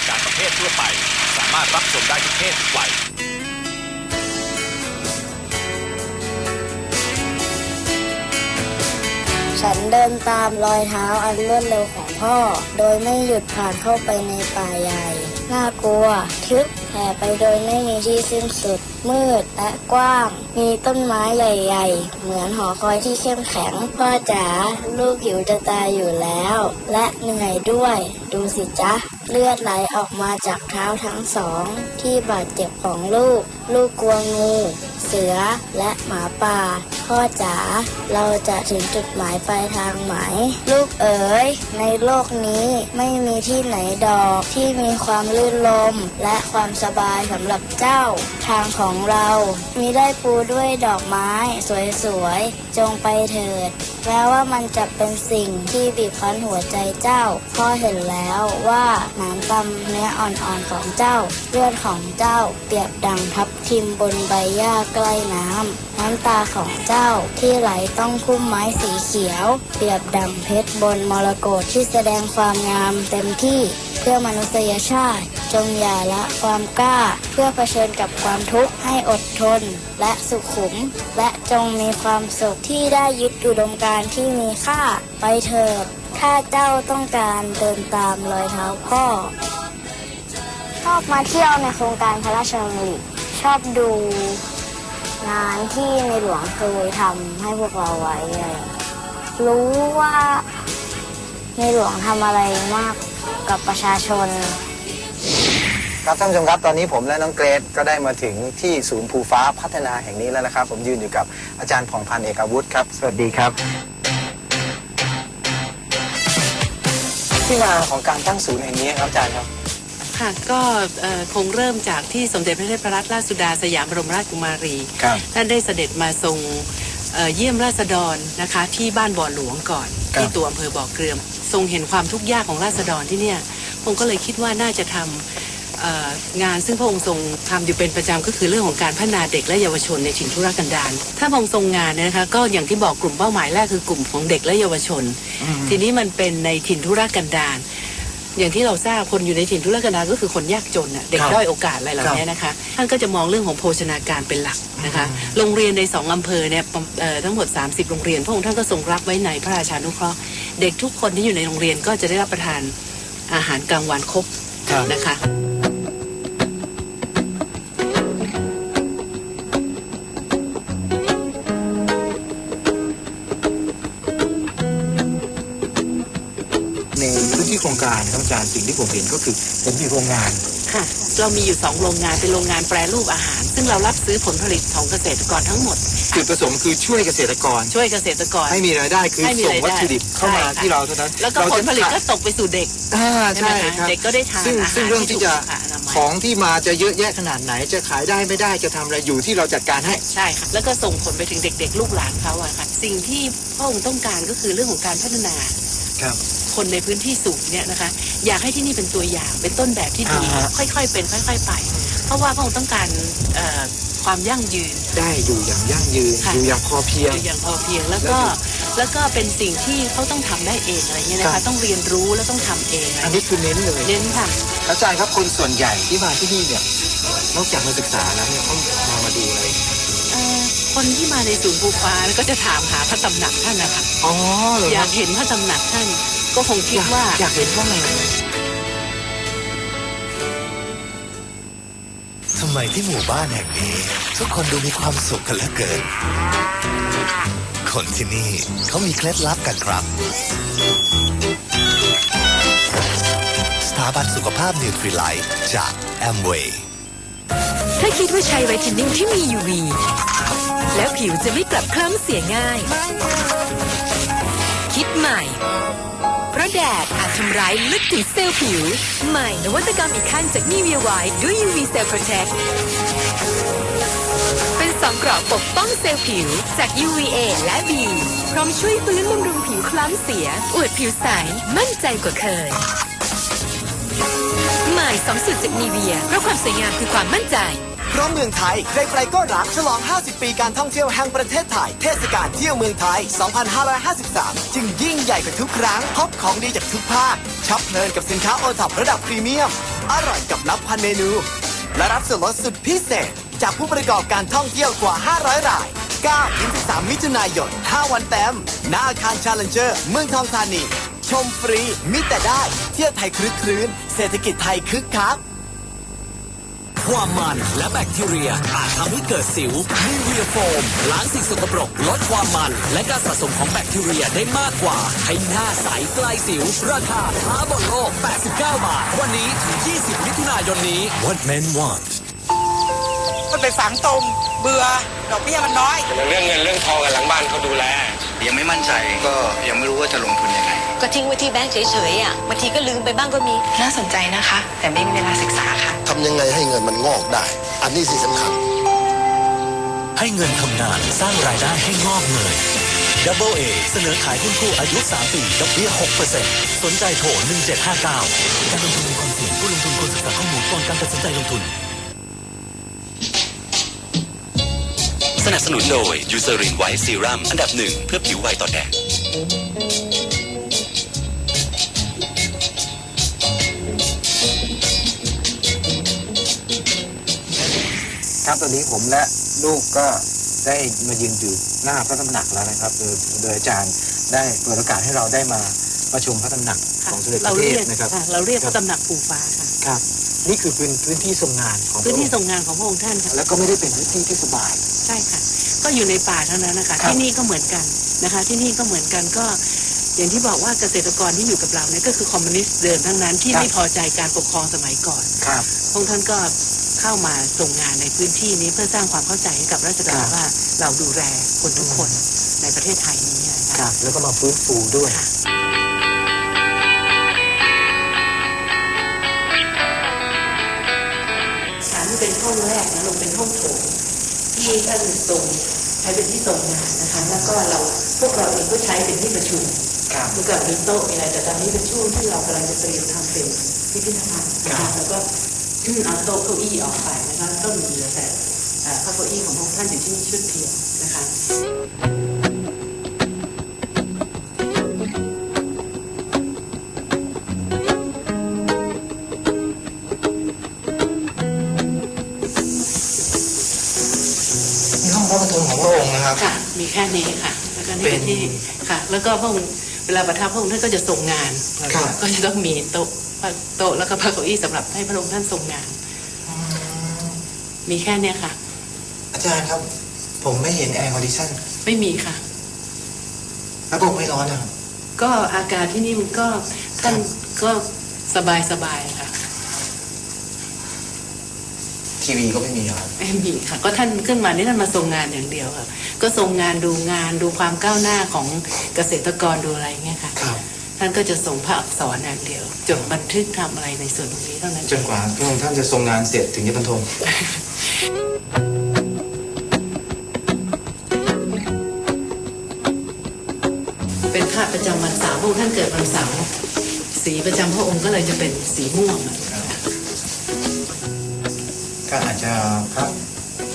ายการประเภททั่วไป สามารถรับชมได้ทุกเพศทุกวัยฉันเดินตามรอยเท้าอันรวดเร็วของพ่อ โดยไม่หยุดผ่านเข้าไปในป่าใหญ่ น่ากลัว ทึบแผ่ไปโดยไม่มีที่สิ้นสุด มืดและกว้าง มีต้นไม้ใหญ่ๆ เหมือนหอคอยที่เข้มแข็ง พ่อจ๋าลูกหิวจะตายอยู่แล้ว และเหนื่อยด้วย ดูสิจ๊ะ เลือดไหลออกมาจากเท้าทั้งสอง ที่บาดเจ็บของลูก ลูกกลัวงู เสือและหมาป่า พ่อจ๋าเราจะถึงจุดหมายปลายทางไหม ลูกเอ๋ย ในโลกนี้ไม่มีที่ไหนดอกที่มีความลื่นลม และความสบายสำหรับเจ้า ทางของเรามีได้ปูด้วยดอกไม้ สวยๆ จงไปเถิดแม้ว่ามันจะเป็นสิ่งที่บีบคั้นหัวใจเจ้า พ่อเห็นแล้วว่าหน้ำตำเนื้ออ่อนๆของเจ้า เลือดของเจ้า เปียบดังทับทิมบนใบหญ้าใกล้น้ำน้ำตาของเจ้าาที่ไหลต้องคุ้มไม้สีเขียว เปรียบดังเพชรบนมรกตที่แสดงความงามเต็มที่เพื่อมนุษยชาติ จงอย่าละความกล้า เพื่อเผชิญกับความทุกข์ให้อดทน และสุขุม และจงมีความสุขที่ได้ยึดอุดมการณ์ที่มีค่าไปเถิดถ้าเจ้าต้องการเดินตามรอยเท้าพ่อ ชอบมาเที่ยวในโครงการพระราชดำริชอบดู งานที่ในหลวงเคยทำให้พวกเราไว้อะไรอย่างเงี้ยรู้ว่าในหลวงทำอะไรมากกับประชาชน ครับท่านผู้ชมครับตอนนี้ผมและน้องเกรซก็ได้มาถึงที่ศูนย์ภูฟ้าพัฒนาแห่งนี้แล้วนะครับ ผมยืนอยู่กับอาจารย์ผ่องพันธ์เอกอาวุธครับ สวัสดีครับ ที่มาของการตั้งศูนย์แห่งนี้ครับอาจารย์ครับ ค่ะก็เอ่อคงเริ่มจากที่สมเด็จพระเทพรัตนราชสุดาสยามบรมราชกุมารีครับท่านได้เสด็จมาทรงเอ่อเยี่ยมราษฎรนะคะที่บ้านบ่อหลวงก่อนครับที่ตัวอำเภอบ่อเกลือมทรงเห็นความทุกข์ยากของราษฎรที่เนี่ยพระองค์ก็เลยคิดว่าน่าจะทำเอ่องานซึ่งพระองค์ทรงทำอยู่เป็นประจำก็คือเรื่องของการพัฒนาเด็กและเยาวชนในถิ่นทุรกันดารถ้าพระองค์ทรงงานเนี่ยนะคะก็อย่างที่บอกกลุ่มเป้าหมายแรกคือกลุ่มของเด็กและเยาวชน ทีนี้มันเป็นในถิ่นทุรกันดาร อย่างที่เราทราบคนอยู่ในถิ่นทุรกันดารก็คือคนยากจนน่ะเด็กครับด้อยโอกาสอะไรเหล่านี้นะคะ ท่านก็จะมองเรื่องของโภชนาการเป็นหลักนะคะ โรงเรียนในสองอำเภอเนี่ยประเอ่อทั้งหมด 30 โรงเรียน พระองค์ท่านก็ทรงรับไว้ในพระราชานุเคราะห์ เด็กทุกคนที่อยู่ในโรงเรียนก็จะได้รับประทานอาหารกลางวันครบครับนะคะ จารย์สิ่งที่ผมเห็นก็คือผมมีโรงงาน ค่ะ เรามีอยู่สองโรงงานเป็นโรงงานแปรรูปอาหาร ซึ่งเรารับซื้อผลผลิตของเกษตรกรทั้งหมด จุดประสงค์คือช่วยเกษตรกร ช่วยเกษตรกร ให้มีรายได้คือให้มีส่งรายได้วัตถุดิบเข้ามาใช่ค่ะ ที่เราเท่านั้นแล้วก็เราผจะลผลิตก็ตกไปสู่เด็กอ่าใช่ใช่ไหมคะครับ เด็กก็ได้ทานซึ่งอาหารซึ่งเรื่องที่จะที่ถูกสุขอนามัย ของที่มาจะเยอะแยะขนาดไหนจะขายได้ไม่ได้จะทำอะไรอยู่ที่เราจัดการให้ ใช่ค่ะ แล้วก็ส่งผลไปถึงเด็ก ๆ ลูกหลานเขาอะค่ะ สิ่งที่พระองค์ต้องการก็คือเรื่องของการพัฒนาครับ คนในพื้นที่สูงเนี่ยนะคะ อยากให้ที่นี่เป็นตัวอย่างเป็นต้นแบบที่ดีอ่าฮะ ค่อยๆเป็นค่อย ๆ ไป เพราะว่าพระองค์ต้องการเอ่อความยั่งยืน ได้อยู่อย่างยั่งยืนค่ะ อยู่อย่างพอเพียงอยู่อย่างพอเพียงแล้วก็แล้วก็เป็นสิ่งที่เขาต้องทำได้เองอะไรเงี้ยนะครัคะ บ ต้องเรียนรู้แล้วต้องทำเองอะไรอันนี้เงี้ยคือเน้นเลย เน้นค่ะ อาจารย์ครับคนส่วนใหญ่ที่มาที่นี่เนี่ยนอกจากมาศึกษาแล้วเนี่ยเขามามาดูอะไรเอ่อคนที่มาในศูนย์ภูฟ้าก็จะถามหาพระตำหนักท่านนะคะอ๋อเหรออคยารับกเห็นพระตำหนักท่าน ก็คงคิดว่าอยากเห็นว่าไงทำไมที่หมู่บ้านแห่งนี้ ทุกคนดูมีความสุขกันเหลือเกิน คนที่นี่เขามีเคล็ดลับกันครับ สถาบันสุขภาพนิวทรีไลท์จากแอมเวย์ถ้าคิดว่าใช้ไวท์เทนนิ่งที่มี UV แล้วผิวจะไม่กลับคล้ำเสียง่าย คิดใหม่เพ ราะแดดอาจทำร้ายลึกถึงเซลล์ผิว ใหม่นวัตกรรมอีกขั้นจาก Nivea White ด้วย UV Cell Protect เป็นสองกราะปกป้องเซลล์ผิวจาก UVA และ B พร้อมช่วยฟื้นบำรุงผิวคล้ำเสีย อวดผิวใส มั่นใจกว่าเคย ใหม่สองสูตรจาก Nivea เพราะความสวยงามคือความมั่นใจ เพราะเมืองไทยใครๆก็รักฉลอง 50 ปีการท่องเที่ยวแห่งประเทศไทย เทศกาลเที่ยวเมืองไทย 2553 จึงยิ่งใหญ่กว่าทุกครั้งพบของดีจากทุกภาคช็อปเพลินกับสินค้าโอท็อประดับพรีเมียม อร่อยกับนับพันเมนู และรับส่วนลดสุดพิเศษ จากผู้ประกอบการท่องเที่ยวกว่า 500 ราย9-13มิถุนายน 5 วันเต็มหน้าอาคาร Challenger เมืองทองธานี ชมฟรีมิแต่ได้ เที่ยวไทยคลึกครื้น เศรษฐกิจไทยคึกคัก ความมันและแบคทีเรีย อาจทำให้เกิดสิวนิเวียโฟม ล้างสิ่งสกปรก ลดความมัน และการสะสมของแบคทีเรียได้มากกว่า ให้หน้าใสไกลสิว ราคาท้าบนโลก 89 บาท วันนี้ถึง 20 มิถุนายนนี้ What men want มันไปฝังตรงเบื่อดอกเบี้ยมันน้อย เรื่องเงินเรื่องทองกันหลังบ้านเขาดูแล ยังไม่มั่นใจก็ยังไม่รู้ว่าจะลงทุนยังไง ก็ทิ้งไว้ที่แบงค์เฉยๆอะบางทีก็ลืมไปบ้างก็มี น่าสนใจนะคะ แต่ไม่มีเวลาศึกษาค่ะทำยังไงให้เงินมันงอกได้ อันนี้สิสำคัญ ให้เงินทำงานสร้างรายได้ให้งอกเงย Double A เสนอขายหุ้นกู้อายุ 3 ปีดอกเบี้ย 6%สนใจโทร 1759 การลงทุนมีความเสี่ยงผู้ลงทุนควรศึกษาข้อมูลก่อนการตัดสินใจลงทุน นับสนุนโดยยูเซรินไวท์ซีรัมอันดับหนึ่งเพื่อผิวไวต่อแดดครับตอนนี้ผมและลูกก็ได้มายืนอยู่หน้าพระตำหนักแล้วนะครับ โดยโดยอาจารย์ได้เปิดโอกาสให้เราได้มาประชุมพระตำหนักของสมเด็จพเราระเทเรีพยกนะครับค่ะเราเรียกพระตำหนักปู่ฟ้าค่ะ ครับ นี่คือพื้นพื้นที่ทรงงานของพพื้นระองที่ค์ทรงงานของพระองค์ท่านค่ะแล้วก็ไม่ได้เป็นพื้นที่ที่สบาย ใช่ค่ะ ก็อยู่ในป่าเท่านั้นนะคะ ครับ ที่นี่ก็เหมือนกันนะคะ ที่นี่ก็เหมือนกันก็ อย่างที่บอกว่าเกษตรกรที่อยู่กับเราเนี่ยก็คือคอมมิวนิสต์เดิมทั้งนั้นที่ไม่พอใจการปกครองสมัยก่อน ครับ พระองค์ท่านก็เข้ามาทรงงานในพื้นที่นี้เพื่อสร้างความเข้าใจให้กับราษฎรว่าเราดูแลคนทุกคนในประเทศไทยนี้นะคคะรับ แล้วก็มาฟื้นฟูด้วยฐา เป็นห้องแรกนะลงเป็นห้องโถงที่ท่านทรงใช้เป็นที่ทรงงานนะคะ แล้วก็เราพวกเราเองก็ใช้เป็นที่ประชุมครับเมื่อก่อนมีโต๊ะมีอะไรแต่ตอนนี้เป็นช่วงที่เรากำลังจะเตรียมทำเป็นพิพิธภัณฑ์นะคะแล้วก็เอาโต๊ะเก้าอี้ออกไปนะคะก็มีเหลือแต่เอ่อพระเก้าอี้ของพระองค์ท่านอยู่ที่นี่ชุดเดียวนะคะ มีแค่นี้ค่ะ แล้วก็นี่เป็เป็นนที่ค่ะ แล้วก็พระองค์เวลาประทับพระองค์ท่านก็จะทรงงาน ครับ ก็จะต้องมีโต๊ะโต๊ะแล้วก็พระเก้าอี้สำหรับให้พระองค์ท่านทรงงาน มีแค่เนี้ยค่ะ อาจารย์ครับ ผมไม่เห็นแอร์คอนดิชันไม่มีค่ะแล้วพระองค์ไม่ร้อนนะครับ ก็อากาศที่นี่มันก็ท่านก็สบายสบายๆค่ะ ทีวีก็ไม่มีครับไม่มีค่ะ ก็ท่านขึ้นมานี่ท่านมาทรงงานอย่างเดียวค่ะ ก็ทรงงานดูงานดูความก้าวหน้าของเกษตรกรดูอะไรเงี้ยค่ะครับท่านก็จะส่งพระอักษรอย่างเดียว จดบันทึกทำอะไรในส่วนตรงนี้เท่านั้นจนกว่าพระองค์ท่านจะทรงงานเสร็จถึงจะบรรทมเป็นพระประจำวันเสาร์พระองค์ท่านเกิดวันเสาร์สีประจำพระองค์ก็เลยจะเป็นสีม่วงอะ ก็อาจจะพัก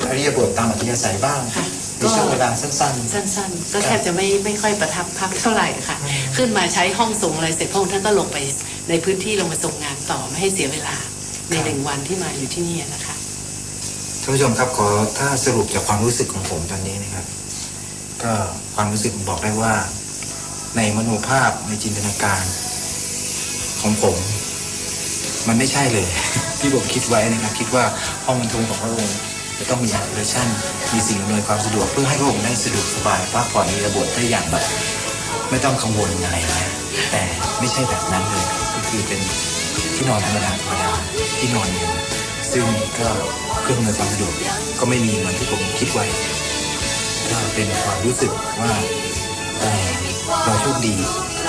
อริยบทตามอัธยาศัยบ้างค่ะในช่วงเวลาสั้น สั้นๆ ก็แทบจะไม่ไม่ค่อยประทับพักเท่าไหร่ค่ะ ขึ้นมาใช้ห้องส่งอะไรเสร็จพระองค์ท่านก็ลงไปในพื้นที่ลงไปส่งงานต่อไม่ให้เสียเวลาในหนึ่งวันที่มาอยู่ที่นี่นะคะ ๆท่านผู้ชมครับขอถ้าสรุปจากความรู้สึกของผมตอนนี้นะครับ ก็ความรู้สึกบอกได้ว่า ในมโนภาพในจินตนาการ ของผม มันไม่ใช่เลยที่ผมคิดไว้นะครับคิดว่าห้องบรรทุกของพระองค์จะต้องมีแอร์เรชั่นมีสิ่งอำนวยความสะดวกเพื่อให้พระองค์ได้สะดวกสบายพักผ่อนในระบบได้อย่างแบบไม่ต้องกังวลอะไรนะแต่ไม่ใช่แบบนั้นเลยก็คือเป็นที่นอนธรรมดาธรรมดาที่นอนอยู่ซึ่งก็เครื่องอำนวยความสะดวกก็ไม่มีเหมือนที่ผมคิดไว้ก็เป็นความรู้สึกว่าเอ่เราโชคดี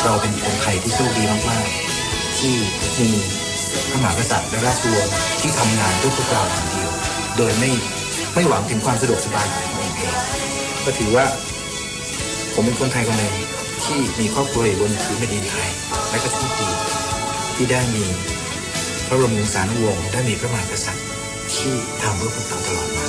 เราเป็นคนไทยที่โชคดีมากๆที่มี พระมหากษัตริย์และราชวงศ์ที่ทำงานเพื่อพวกเราอย่างเดียว โดยไม่ไม่หวังถึงความสะดวกสบายของตัวเองเองก็ถือว่า ผมเป็นคนไทยคนหนึ่งที่มีครอบครัวอยู่บนพื้นแผ่นดินไทยและก็โชคดีที่ได้มีพระบรมวงศานุวงศ์ได้มีพระมหากษัตริย์ที่ทำเพื่อพวกเราตลอดมา